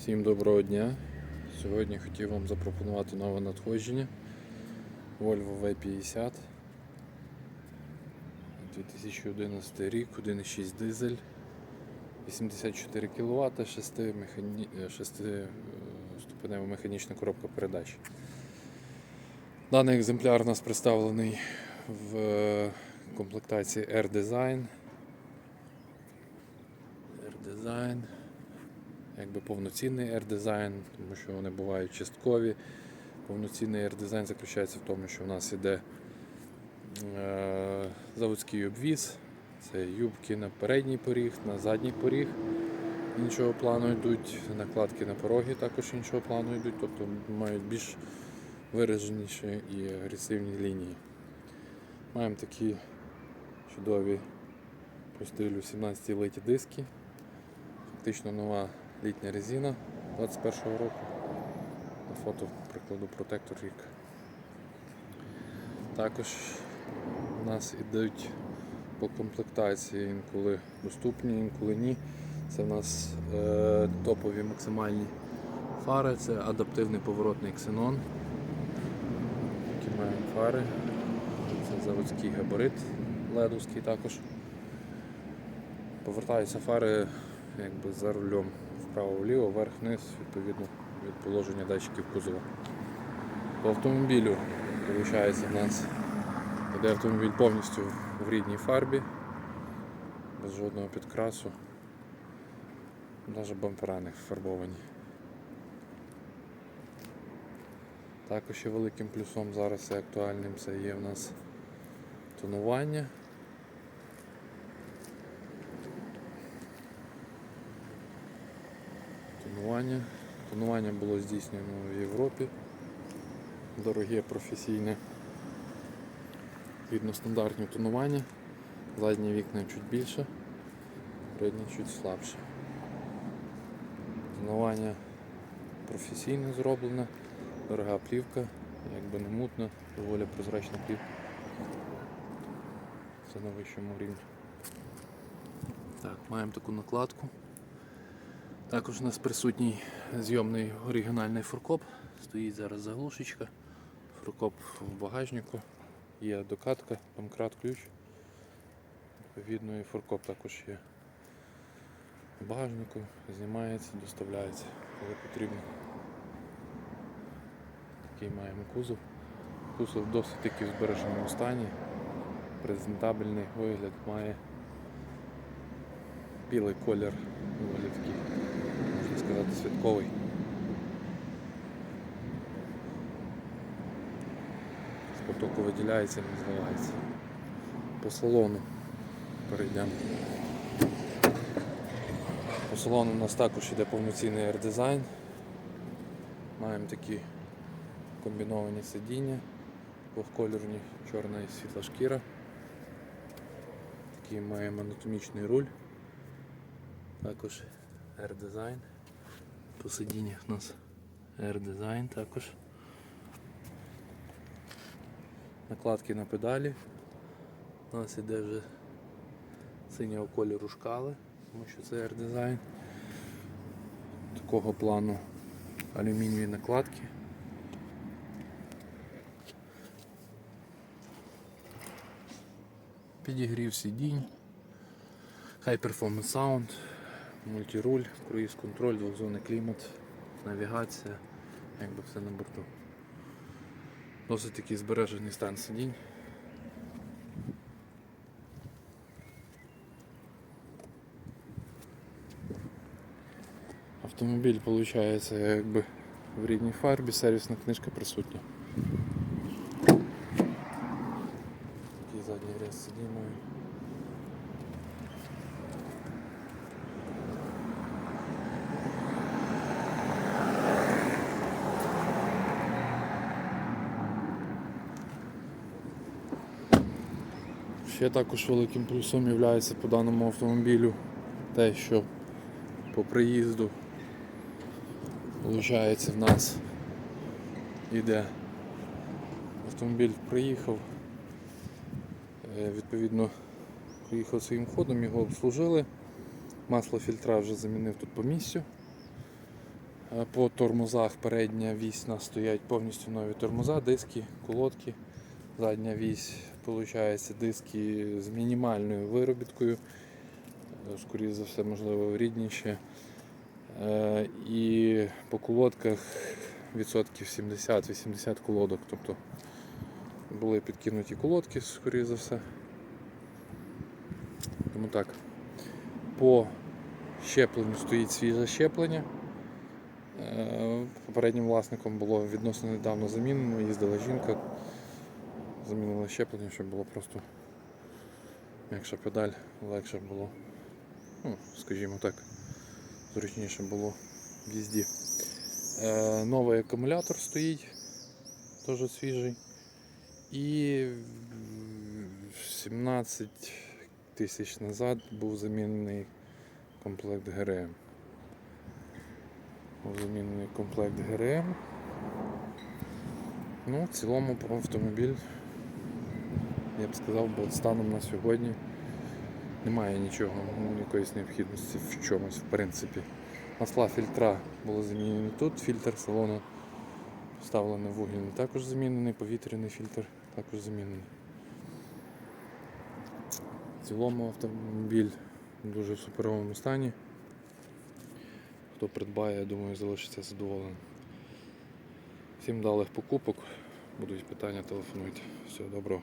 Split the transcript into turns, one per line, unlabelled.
Всім доброго дня. Сьогодні хотів вам запропонувати нове надходження Volvo V50 2011 рік, 1,6 дизель, 84 кВт, 6 механі... 6 ступенева механічна коробка передач. Даний екземпляр у нас представлений в е, комплектації R-Design. R-Design якби повноцінний R-дизайн, тому що вони бувають часткові. Повноцінний R-дизайн заключається в тому, що в нас іде е, заводський обвіз, це юбки на передній поріг, на задній поріг іншого плану йдуть, накладки на пороги також іншого плану йдуть, тобто мають більш вираженіші і агресивні лінії. Маємо такі чудові по стилю 17 литі диски. Фактично нова літня резина 21-го року. На фото прикладу протектор рік. Також у нас ідуть по комплектації інколи доступні, інколи ні. Це в нас е, топові максимальні фари, це адаптивний поворотний ксенон. Такі маємо фари. Це заводський габарит ледовський також. Повертаються фари якби за рулем вправо-вліво, вверх-вниз, відповідно від положення датчиків кузова. По автомобілю виходить в нас іде автомобіль повністю в рідній фарбі, без жодного підкрасу. Навіть бампера не фарбовані. Також ще великим плюсом зараз і актуальним це є в нас тонування. Тонування. Тонування було здійснено в Європі. Дороге професійне. Відно стандартні тонування. Задні вікна чуть більше, передні чуть слабше. Тонування професійно зроблене, дорога плівка, якби не мутна, доволі прозрачна плівка. Це на вищому рівні. Так, маємо таку накладку. Також у нас присутній зйомний оригінальний фуркоп. Стоїть зараз заглушечка. Фуркоп в багажнику. Є докатка, домкрат ключ. Відповідно і фуркоп також є в багажнику, знімається, доставляється, коли потрібно. Такий маємо кузов. Кузов досить таки в збереженому стані. Презентабельний вигляд має білий колір, такий сказати, святковий. З потоку виділяється, не зливається. По салону перейдемо. По салону у нас також йде повноцінний R-дизайн. Маємо такі комбіновані сидіння, двохкольорні, чорна і світла шкіра. Такий маємо анатомічний руль. Також R-дизайн. По сидіннях у нас R-дизайн також. Накладки на педалі. У нас іде вже синього кольору шкали, тому що це R-дизайн. Такого плану алюмінієві накладки. Підігрів сидінь. High Performance Sound, мультируль, круїз контроль, двохзонний клімат, навігація, якби все на борту. Досить такий збережений стан сидінь. Автомобіль виходить якби в рідній фарбі, сервісна книжка присутня. Такий задній ряд сидінь. Ще також великим плюсом є по даному автомобілю те, що по приїзду виходить в нас іде автомобіль приїхав, е, відповідно приїхав своїм ходом, його обслужили, масло фільтра вже замінив тут по місцю. Е, По тормозах передня вісь стоять повністю нові тормоза, диски, колодки. Задня вісь, виходить, диски з мінімальною виробіткою. Е, Скоріше за все, можливо, рідніше. І по колодках відсотків 70-80 колодок. Тобто були підкинуті колодки, скоріше за все. Тому так. По щепленню стоїть свіже щеплення. Е, Попереднім власником було відносно недавно замінено, їздила жінка, замінила щеплення, щоб було просто м'якша педаль, легше було. Ну, скажімо так, зручніше було в їзді. Е, Новий акумулятор стоїть, теж свіжий. І 17 тисяч назад був замінений комплект ГРМ. Був замінений комплект ГРМ. Ну, в цілому автомобіль, я б сказав, бо станом на сьогодні немає нічого, ну, якоїсь необхідності в чомусь, в принципі. Масла фільтра були замінені тут, фільтр салону вставлений вугільний, також замінений, повітряний фільтр також замінений. В цілому автомобіль в дуже суперовому стані. Хто придбає, я думаю, залишиться задоволеним. Всім далих покупок. Будуть питання, телефонуйте. Всього доброго.